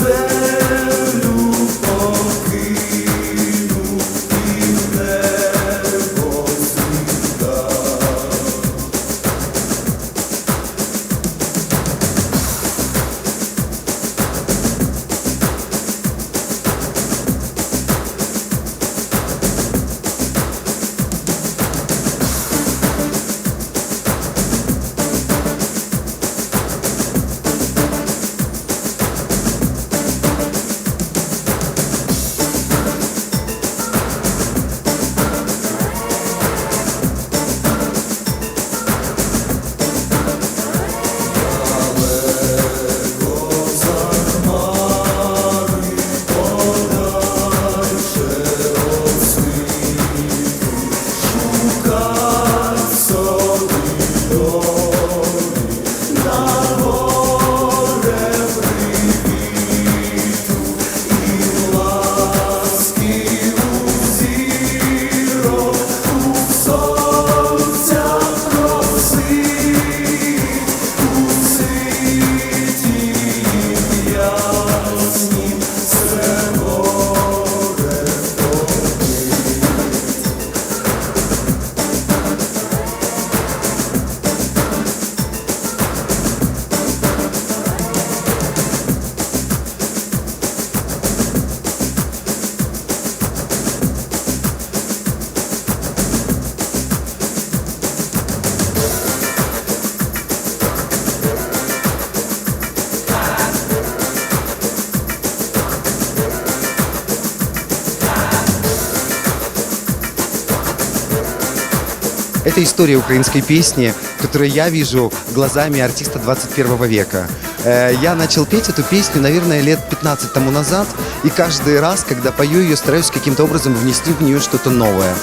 세 Это история украинской песни, которую я вижу глазами артиста 21 века. Э, Я начал петь эту песню, наверное, лет 15 тому назад, и каждый раз, когда пою ее, стараюсь каким-то образом внести в нее что-то новое.